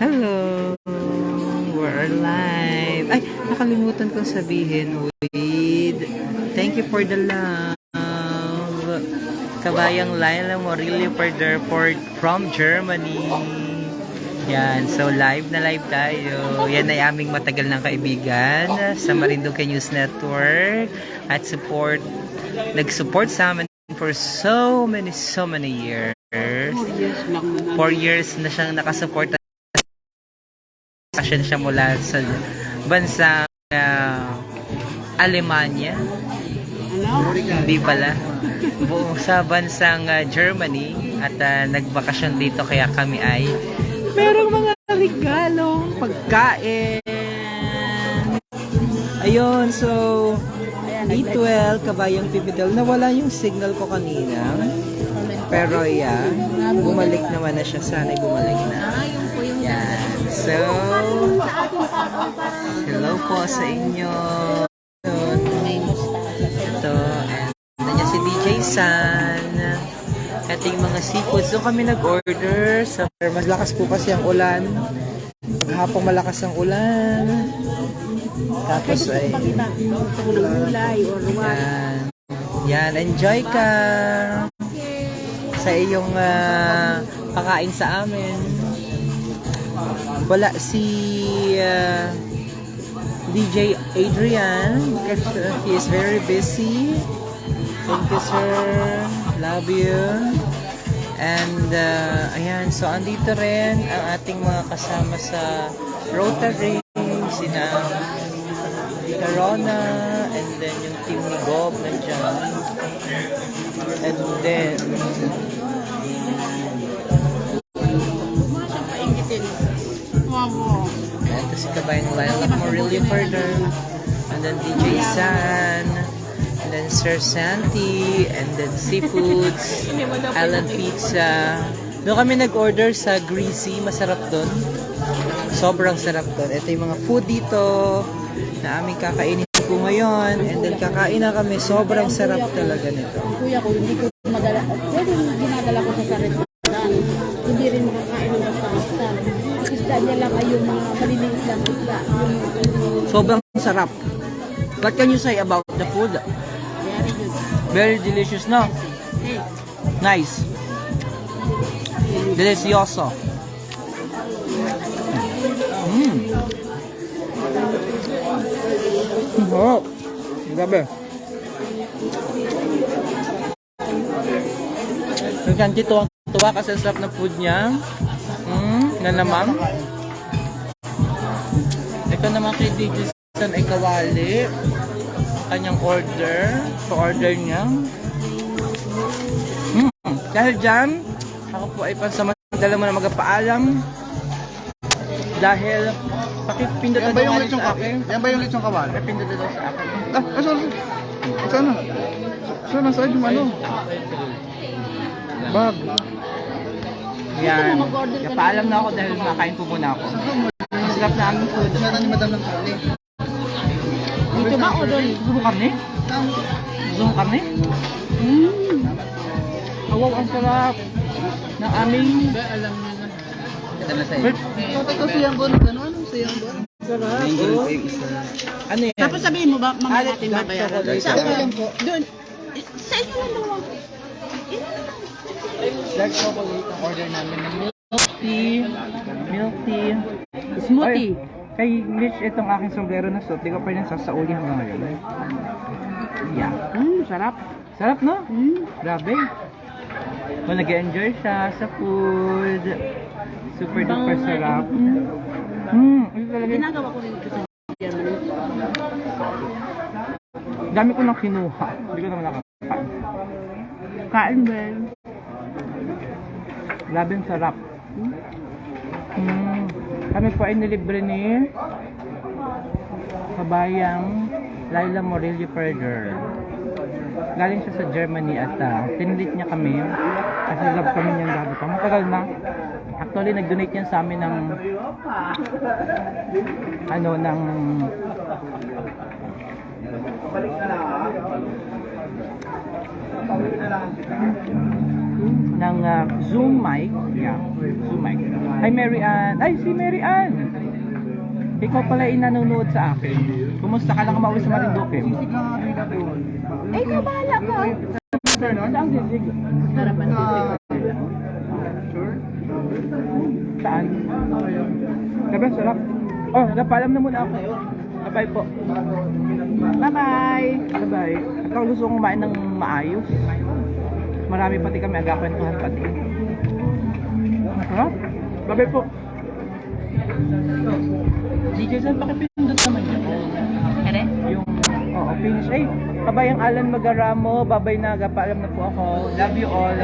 Hello! We're live! Ay, nakalimutan kong sabihin. Wait. Thank you for the love. Kabayang Laila Morillo for the report from Germany. Yan, so live na live tayo. Yan ay aming matagal ng kaibigan sa Marinduque News Network at support, nag-support sa amin for so many, so many years. Yes lang naman. Four years na siyang nakasuporta siya siya mula sa bansang uh, Alemanya. Ano? Hindi pala. Buong sa bansang uh, Germany at uh, nagbakasyon dito kaya kami ay merong mga regalong pagkain. Ayun, so B12, kabayang pipital. Nawala yung signal ko kanina. Pero yeah, bumalik naman na siya. Sana'y bumalik na. Yan. So, hello po sa inyo. Ito, and nandiyan si DJ San. Ito yung mga seafoods. Doon kami nag-order. Mas lakas po kasi ang ulan. Paghapong malakas ang ulan. Tapos ay... Gulay or what. Yan. Yan, enjoy ka sa iyong ah, pakain sa amin. Wala si ah, DJ Adrian because uh, he is very busy. Thank you, sir. Love you. And, uh, ayan, so andito rin ang ating mga kasama sa Rotary, sina Corona, and then yung team ni Gob nandiyan. And then, ito si Kabayan Lilac Morillo further. And then DJ San. And then Sir Santi. And then Seafoods. Island Pizza. Doon kami nag-order sa Greasy. Masarap doon. Sobrang sarap doon. Ito yung mga food dito na aming kakainin po ngayon. And then kakain na kami. Sobrang sarap talaga nito. Kuya ko, hindi ko madala. Pwede ginadala ko sa sarili. Hindi rin makakain ng basta-basta. Isda niya lang ay yung mga maliliit lang isda. Sobrang sarap. What can you say about the food? very good. Very delicious, no? Nice. Delicioso. Mmm. Oh, grabe. Nagkanti tuwa, tuwa kasi ang sarap ng food niya. Mmm, na naman. Ito naman kay DJ San ay kawali. Kanyang order. So order niya. Hmm. Dahil dyan, ako po ay pansamantala mo na magpaalam. Dahil, pakipindot Yan na ba yung sa akin. Yan ba yung lechong kawal? Pakipindot na daw sa akin. Ah, ah, sorry. Saan na? Saan na? Saan yung ano? Bag. Yan. Napaalam na ako dahil makain po muna ako. Sarap na aming food. Saan ni madam ng karne? dito ba o doon? Gusto mo karne? Gusto mo karne? Mm. Awaw, ang sarap ng aming... Ito na sa'yo. Ito siyang bon, gano'n? Siyang bon. sarap. Oh. Ano yan? Tapos sabihin mo ba, Alex, natin babayaran? Sa lang po. Doon. Sa inyo lang dalawa. Dark chocolate ang order namin ng milk tea. Milk tea. Smoothie. Ay, kay Rich itong aking sombrero na suot. Di ko pa rin sasauli hanggang ngayon. Yeah. Mm, sarap. Sarap no? Mm. Grabe. Kung nag-enjoy siya sa food. Super duper sarap. Hmm, ito talaga. Ginagawa ko rin ito. Dami ko nang kinuha. Hindi ko naman nakakain. Kain ba? Grabe ang sarap. Hmm. Kami po ay nilibre ni kabayang Laila Morillo Perder. Galing siya sa Germany at uh, tinilit niya kami kasi love kami niyang pa. Matagal na. Actually, nag-donate yan sa amin ng ano, ng ng ah, Zoom mic. Yeah, Zoom mic. Hi Mary Ann. Ay, si Mary Ann. Ikaw pala yung nanonood sa akin. Kumusta ka lang kumauwi sa Marinduque? Eh, ikaw bahala ka. Saan sisig? Harapan Saan? Sabi, sarap. Oh, napaalam na muna ako. Bye-bye po. Bye-bye. Bye-bye. At ako gusto kong kumain ng maayos. Marami pati kami agakwentuhan pati. Masarap. Bye-bye po. DJ San, pakipindot naman yun. Kare? Yung, oo, finish. Ay, kabayang Alan Magaramo, babay na, paalam na po ako. Love you all.